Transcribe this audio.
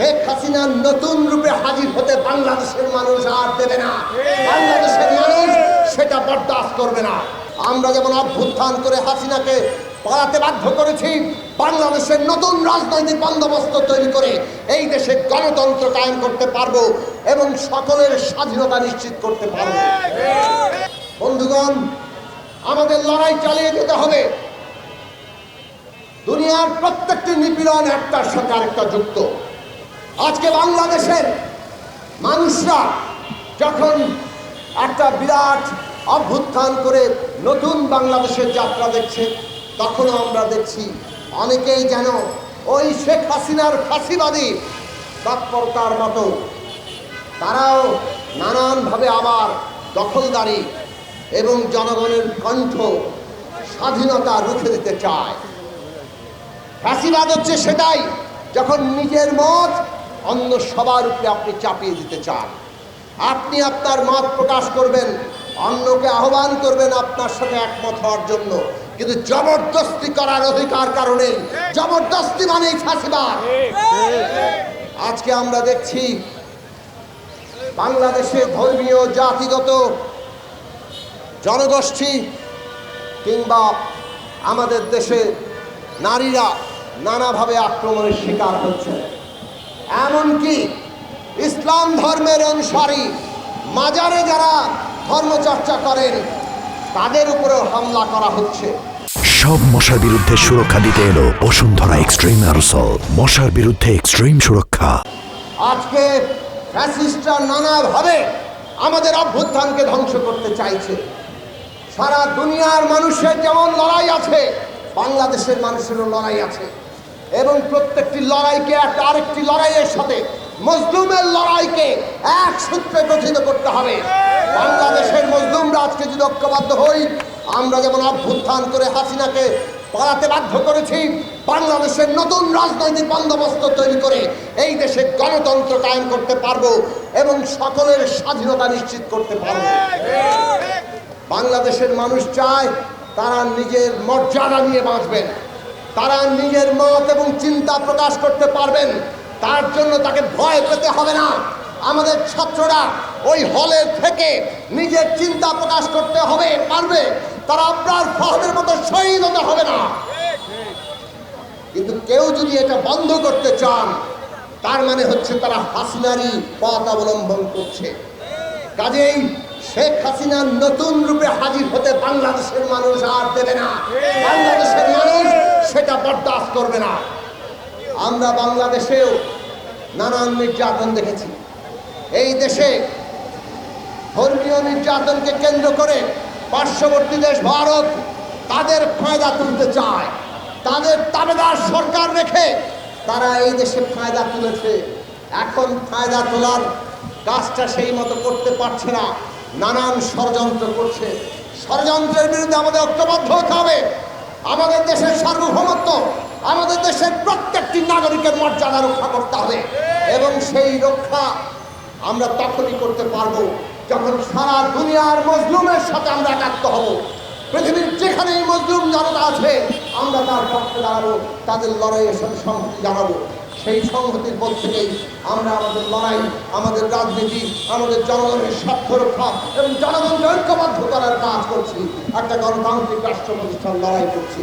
শেখ হাসিনা নতুন রূপে হাজির হতে বাংলাদেশের মানুষ আর দেবে না। বাংলাদেশের মানুষ সেটা বরদাস্ত করবে না। আমরা যেমন অভ্যুত্থান করে হাসিনাকে পালাতে বাধ্য করেছি বাংলাদেশের নতুন রাজনৈতিক বন্দোবস্ত তৈরি করে এই দেশে গণতন্ত্র কায়েম করতে পারব এবং সকলের স্বাধীনতা নিশ্চিত করতে পারব। বন্ধুগণ আমাদের লড়াই চালিয়ে যেতে হবে। দুনিয়ার প্রত্যেকটি নিপীড়ন একটার সাথে আরেকটা যুক্ত। আজকে বাংলাদেশের মানুষরা যখন একটা বিরাট অভ্যুত্থান করে নতুন বাংলাদেশের যাত্রা দেখছে, তখনও আমরা দেখছি অনেকেই যেন ওই শেখ হাসিনার ফাঁসিবাদী তৎপরতার মতো। তারাও নানানভাবে আবার দখলদারি এবং জনগণের কণ্ঠ স্বাধীনতা রুখে দিতে চায়। ফাঁসিবাদ হচ্ছে সেটাই, যখন নিজের মত অন্য সবার উপরে আপনি চাপিয়ে দিতে চান। আপনি আপনার মত প্রকাশ করবেন, অন্যকে আহ্বান করবেন আপনার সাথে একমত হওয়ার জন্য। কিন্তু জবরদস্তি করার অধিকার কারণে জবরদস্তি মানেই ফাঁসিবাদ। আজকে আমরা দেখছি বাংলাদেশে ধর্মীয় জাতিগত জনগোষ্ঠী কিংবা আমাদের দেশে নারীরা নানাভাবে আক্রমণের শিকার হচ্ছে। এমনকি ইসলাম ধর্মের অনুসারী মাজারে যারা ধর্মচর্চা করেন তাদের উপরেও হামলা করা হচ্ছে। সব মশার বিরুদ্ধে সুরক্ষা দিতে এলো বসুন্ধরা এক্সট্রিম অ্যারোসল। মশার বিরুদ্ধে এক্সট্রিম সুরক্ষা। আজকে ফ্যাসিস্টরা নানাভাবে আমাদের অভ্যুত্থানকে ধ্বংস করতে চাইছে। সারা দুনিয়ার মানুষের যেমন লড়াই আছে বাংলাদেশের মানুষেরও লড়াই আছে। এবং প্রত্যেকটি লড়াইকে একটা আরেকটি লড়াইয়ের সাথে মজলুমের লড়াইকে এক সূত্রে গঠিত করতে হবে। বাংলাদেশের মজলুমরা আজকে যদি ঐক্যবদ্ধ হই, আমরা যেমন অভ্যুত্থান করে হাসিনাকে পালাতে বাধ্য করেছি, বাংলাদেশের নতুন রাজনৈতিক বন্দোবস্ত তৈরি করে এই দেশে গণতন্ত্র কায়েম করতে পারব এবং সকলের স্বাধীনতা নিশ্চিত করতে পারব। বাংলাদেশের মানুষ চায় তারা নিজের মর্যাদা নিয়ে বাঁচবেন। তারা নিজের মত এবং চিন্তা প্রকাশ করতে পারবেন। তার জন্য তাকে ভয় পেতে হবে না। আমাদের ছাত্ররা ওই হলের থেকে নিজের চিন্তা প্রকাশ করতে হবে, পারবে। তারা আপনার ফহদের মতো শহীদ হতে হবে না। কিন্তু কেউ যদি এটা বন্ধ করতে চান, তার মানে হচ্ছে তারা হাসিনারি পথ অবলম্বন করছে। কাজেই শেখ হাসিনা নতুন রূপে হাজির হতে বাংলাদেশের মানুষ আর দেবে না। বাংলাদেশের মানুষ সেটা বরদাস্ত করবে না। আমরা বাংলাদেশেও নানান নির্যাতন দেখেছি। এই দেশে ধর্মীয় নির্যাতনকে কেন্দ্র করে পার্শ্ববর্তী দেশ ভারত তাদের ফায়দা তুলতে চায়। তাদের তাবেদার সরকার রেখে তারা এই দেশে ফায়দা তুলেছে। এখন ফায়দা তোলার কাজটা সেই মতো করতে পারছে না। নানান ষড়যন্ত্র করছে। ষড়যন্ত্রের বিরুদ্ধে আমাদের ঐক্যবদ্ধ হতে হবে। আমাদের দেশের সার্বভৌমত্ব, আমাদের দেশের প্রত্যেকটি নাগরিকের মর্যাদা রক্ষা করতে হবে এবং সেই রক্ষা আমরা তখনই করতে পারব যখন সারা দুনিয়ার মজলুমের সাথে আমরা একাত্ম হব। পৃথিবীর যেখানেই মজলুম জনতা আছে, আমরা তার পক্ষে দাঁড়াবো, তাদের লড়াইয়ের সাথে সংহতি জানাব। সেই সংহতির থেকেই আমরা আমাদের লড়াই, আমাদের রাজনীতি, আমাদের জনগণের স্বার্থ রক্ষা এবং জনগণকে ঐক্যবদ্ধ করার কাজ করছি। একটা গণতান্ত্রিক রাষ্ট্র প্রতিষ্ঠান লড়াই করছি।